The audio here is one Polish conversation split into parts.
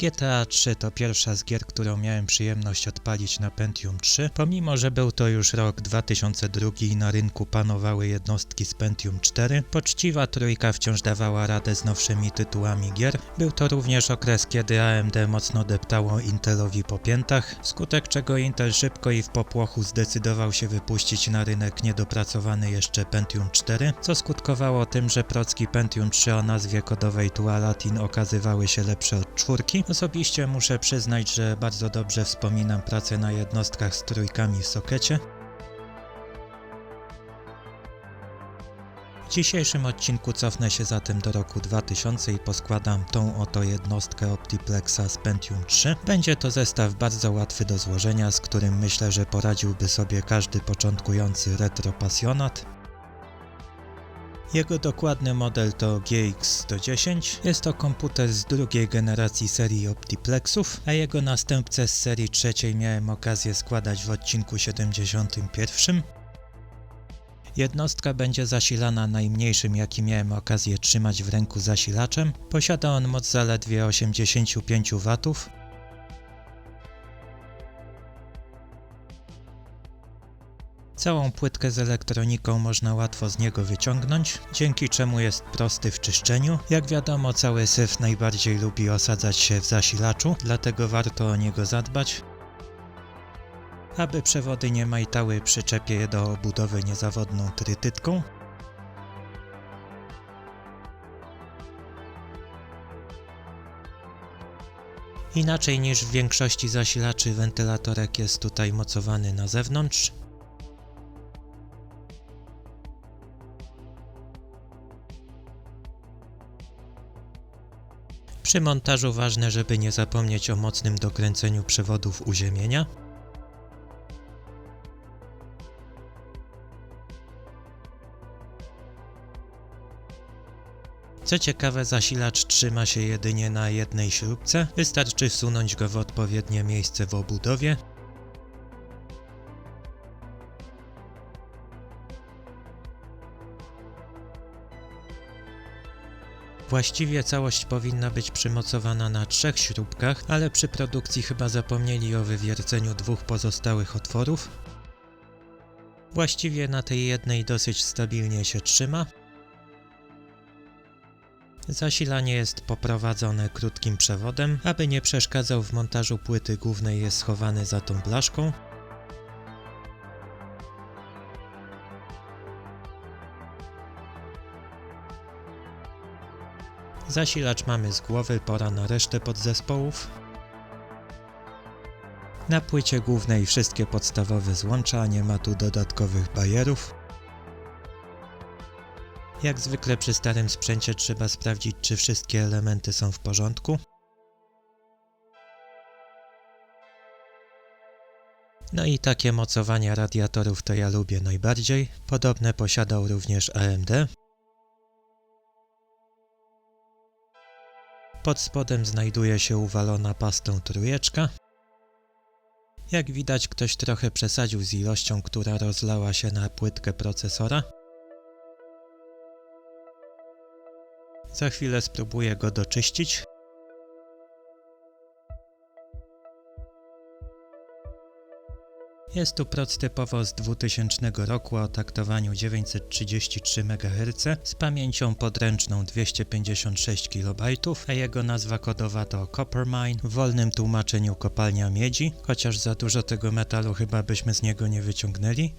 GTA 3 to pierwsza z gier, którą miałem przyjemność odpalić na Pentium 3, pomimo że był to już rok 2002 i na rynku panowały jednostki z Pentium 4, poczciwa trójka wciąż dawała radę z nowszymi tytułami gier. Był to również okres, kiedy AMD mocno deptało Intelowi po piętach, wskutek czego Intel szybko i w popłochu zdecydował się wypuścić na rynek niedopracowany jeszcze Pentium 4, co skutkowało tym, że procki Pentium 3 o nazwie kodowej Tualatin okazywały się lepsze od czwórki. Osobiście muszę przyznać, że bardzo dobrze wspominam pracę na jednostkach z trójkami w sokecie. W dzisiejszym odcinku cofnę się zatem do roku 2000 i poskładam tą oto jednostkę Optiplexa z Pentium 3. Będzie to zestaw bardzo łatwy do złożenia, z którym myślę, że poradziłby sobie każdy początkujący retropasjonat. Jego dokładny model to GX110. Jest to komputer z drugiej generacji serii Optiplexów, a jego następcę z serii trzeciej miałem okazję składać w odcinku 71. Jednostka będzie zasilana najmniejszym, jaki miałem okazję trzymać w ręku zasilaczem. Posiada on moc zaledwie 85 W. Całą płytkę z elektroniką można łatwo z niego wyciągnąć, dzięki czemu jest prosty w czyszczeniu. Jak wiadomo, cały syf najbardziej lubi osadzać się w zasilaczu, dlatego warto o niego zadbać. Aby przewody nie majtały, przyczepię je do obudowy niezawodną trytytką. Inaczej niż w większości zasilaczy wentylatorek jest tutaj mocowany na zewnątrz. Przy montażu ważne, żeby nie zapomnieć o mocnym dokręceniu przewodów uziemienia. Co ciekawe, zasilacz trzyma się jedynie na jednej śrubce, wystarczy wsunąć go w odpowiednie miejsce w obudowie. Właściwie całość powinna być przymocowana na trzech śrubkach, ale przy produkcji chyba zapomnieli o wywierceniu dwóch pozostałych otworów. Właściwie na tej jednej dosyć stabilnie się trzyma. Zasilanie jest poprowadzone krótkim przewodem, aby nie przeszkadzał w montażu płyty głównej jest schowany za tą blaszką. Zasilacz mamy z głowy, pora na resztę podzespołów. Na płycie głównej wszystkie podstawowe złącza, nie ma tu dodatkowych bajerów. Jak zwykle przy starym sprzęcie trzeba sprawdzić, czy wszystkie elementy są w porządku. No i takie mocowania radiatorów to ja lubię najbardziej. Podobne posiadał również AMD. Pod spodem znajduje się uwalona pastą trójeczka. Jak widać ktoś trochę przesadził z ilością, która rozlała się na płytkę procesora. Za chwilę spróbuję go doczyścić. Jest tu proc typowo z 2000 roku o taktowaniu 933 MHz z pamięcią podręczną 256 KB, a jego nazwa kodowa to Coppermine, w wolnym tłumaczeniu kopalnia miedzi, chociaż za dużo tego metalu chyba byśmy z niego nie wyciągnęli.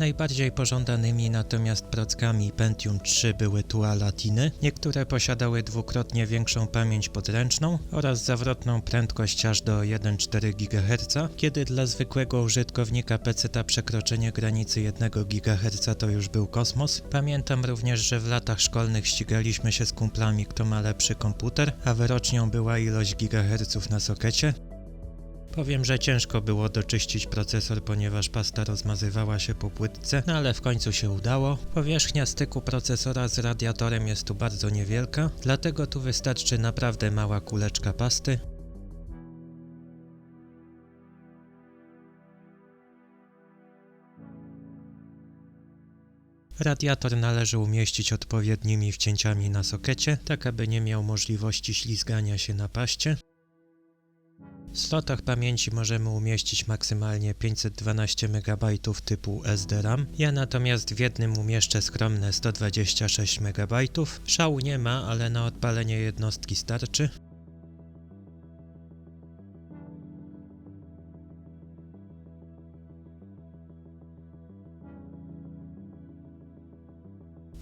Najbardziej pożądanymi natomiast prockami Pentium 3 były Tualatiny. Niektóre posiadały dwukrotnie większą pamięć podręczną oraz zawrotną prędkość aż do 1,4 GHz, kiedy dla zwykłego użytkownika PC przekroczenie granicy 1 GHz to już był kosmos. Pamiętam również, że w latach szkolnych ścigaliśmy się z kumplami kto ma lepszy komputer, a wyrocznią była ilość gigaherców na sokecie. Powiem, że ciężko było doczyścić procesor, ponieważ pasta rozmazywała się po płytce, no ale w końcu się udało. Powierzchnia styku procesora z radiatorem jest tu bardzo niewielka, dlatego tu wystarczy naprawdę mała kuleczka pasty. Radiator należy umieścić odpowiednimi wcięciami na sokecie, tak aby nie miał możliwości ślizgania się na paście. W slotach pamięci możemy umieścić maksymalnie 512 MB typu SDRAM. Ja natomiast w jednym umieszczę skromne 126 MB. Szału nie ma, ale na odpalenie jednostki starczy.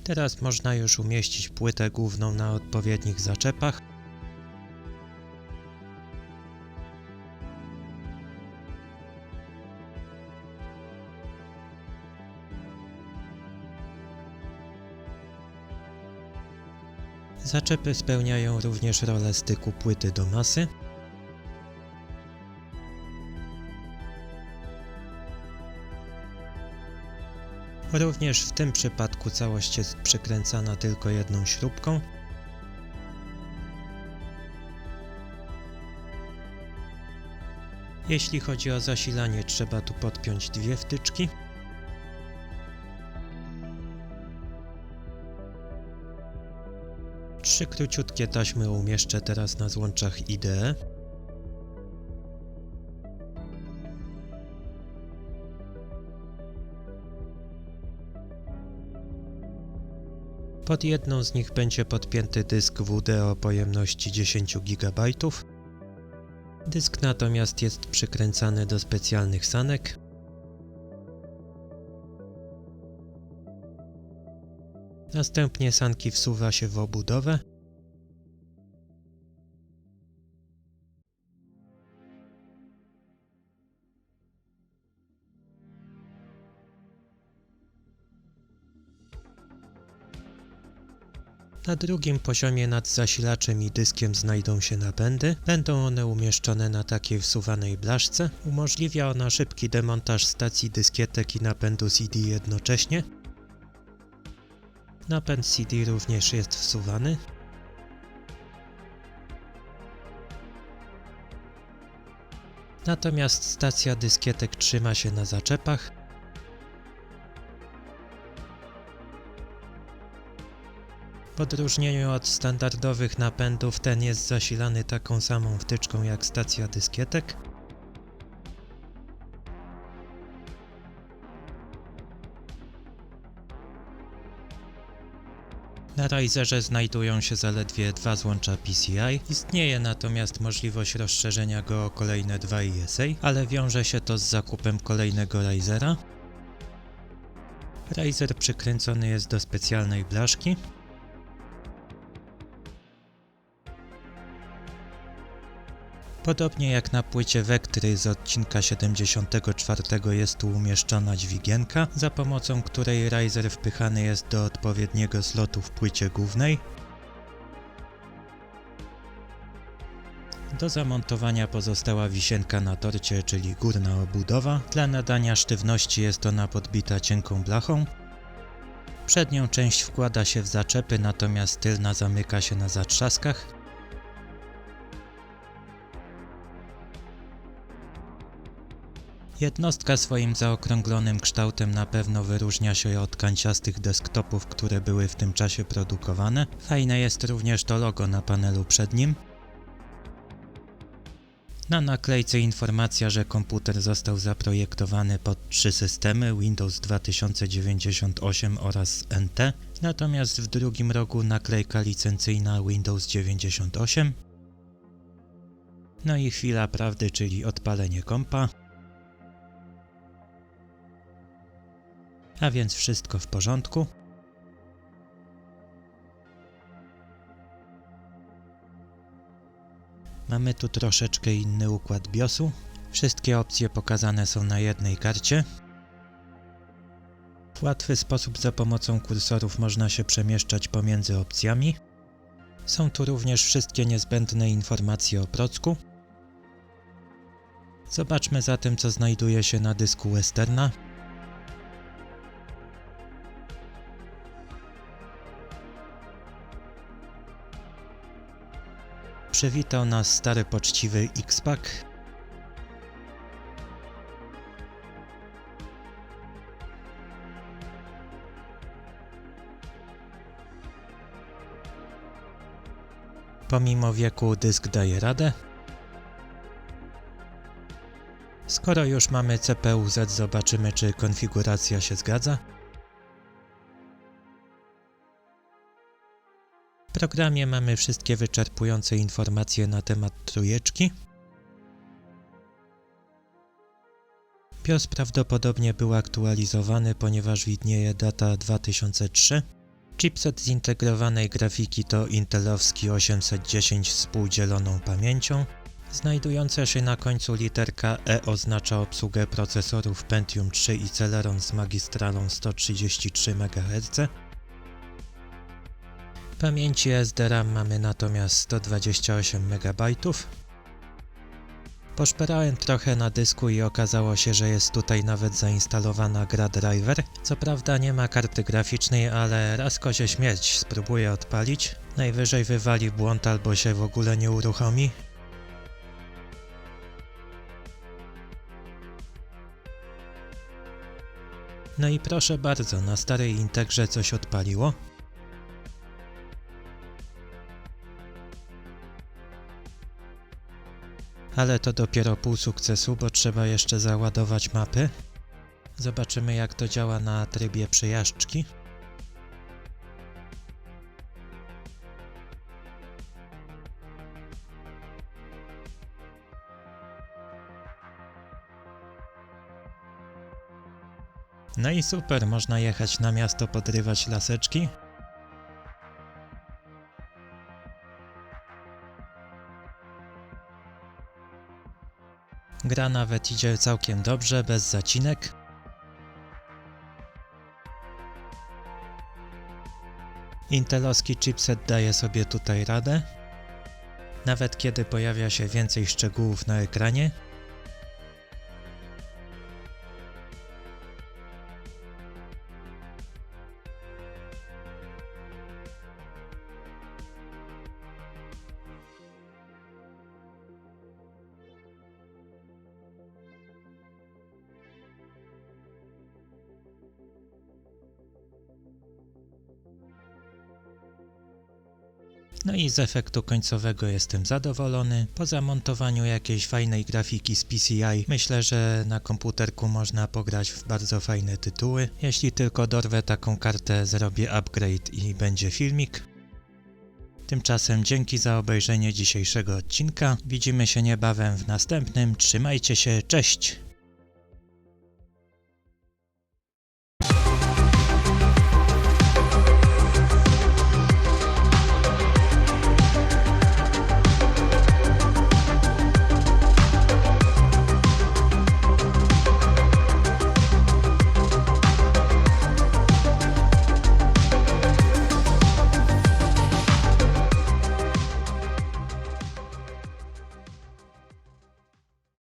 Teraz można już umieścić płytę główną na odpowiednich zaczepach. Zaczepy spełniają również rolę styku płyty do masy. Również w tym przypadku całość jest przykręcana tylko jedną śrubką. Jeśli chodzi o zasilanie, trzeba tu podpiąć dwie wtyczki. Trzy króciutkie taśmy umieszczę teraz na złączach IDE. Pod jedną z nich będzie podpięty dysk WD o pojemności 10 GB. Dysk natomiast jest przykręcany do specjalnych sanek. Następnie sanki wsuwa się w obudowę. Na drugim poziomie nad zasilaczem i dyskiem znajdą się napędy. Będą one umieszczone na takiej wsuwanej blaszce. Umożliwia ona szybki demontaż stacji dyskietek i napędu CD jednocześnie. Napęd CD również jest wsuwany. Natomiast stacja dyskietek trzyma się na zaczepach. W odróżnieniu od standardowych napędów ten jest zasilany taką samą wtyczką jak stacja dyskietek. Na Razerze znajdują się zaledwie dwa złącza PCI, istnieje natomiast możliwość rozszerzenia go o kolejne dwa ESA, ale wiąże się to z zakupem kolejnego Razera. Razer przykręcony jest do specjalnej blaszki. Podobnie jak na płycie Vectry z odcinka 74 jest tu umieszczona dźwigienka, za pomocą której riser wpychany jest do odpowiedniego slotu w płycie głównej. Do zamontowania pozostała wisienka na torcie, czyli górna obudowa. Dla nadania sztywności jest ona podbita cienką blachą. Przednią część wkłada się w zaczepy, natomiast tylna zamyka się na zatrzaskach. Jednostka swoim zaokrąglonym kształtem na pewno wyróżnia się od kanciastych desktopów, które były w tym czasie produkowane. Fajne jest również to logo na panelu przednim. Na naklejce informacja, że komputer został zaprojektowany pod trzy systemy Windows 2098 oraz NT, natomiast w drugim rogu naklejka licencyjna Windows 98. No i chwila prawdy, czyli odpalenie kompa. A więc wszystko w porządku. Mamy tu troszeczkę inny układ BIOSu. Wszystkie opcje pokazane są na jednej karcie. W łatwy sposób za pomocą kursorów można się przemieszczać pomiędzy opcjami. Są tu również wszystkie niezbędne informacje o procku. Zobaczmy zatem co znajduje się na dysku Westerna. Przywitał nas stary poczciwy X-Pack. Pomimo wieku dysk daje radę. Skoro już mamy CPU Z, zobaczymy czy konfiguracja się zgadza. Programie mamy wszystkie wyczerpujące informacje na temat trójeczki. BIOS prawdopodobnie był aktualizowany, ponieważ widnieje data 2003. Chipset zintegrowanej grafiki to intelowski 810 z współdzieloną pamięcią. Znajdująca się na końcu literka E oznacza obsługę procesorów Pentium 3 i Celeron z magistralą 133 MHz. Pamięci SDRAM mamy natomiast 128 MB. Poszperałem trochę na dysku i okazało się, że jest tutaj nawet zainstalowana gra driver. Co prawda nie ma karty graficznej, ale raz kozie śmierć spróbuję odpalić. Najwyżej wywali błąd albo się w ogóle nie uruchomi. No i proszę bardzo, na starej Integrze coś odpaliło. Ale to dopiero pół sukcesu, bo trzeba jeszcze załadować mapy. Zobaczymy jak to działa na trybie przejażdżki. No i super, można jechać na miasto, podrywać laseczki. Gra nawet idzie całkiem dobrze, bez zacinek. Intelowski chipset daje sobie tutaj radę. Nawet kiedy pojawia się więcej szczegółów na ekranie. No i z efektu końcowego jestem zadowolony. Po zamontowaniu jakiejś fajnej grafiki z PCI myślę, że na komputerku można pograć w bardzo fajne tytuły. Jeśli tylko dorwę taką kartę, zrobię upgrade i będzie filmik. Tymczasem dzięki za obejrzenie dzisiejszego odcinka. Widzimy się niebawem w następnym. Trzymajcie się, cześć!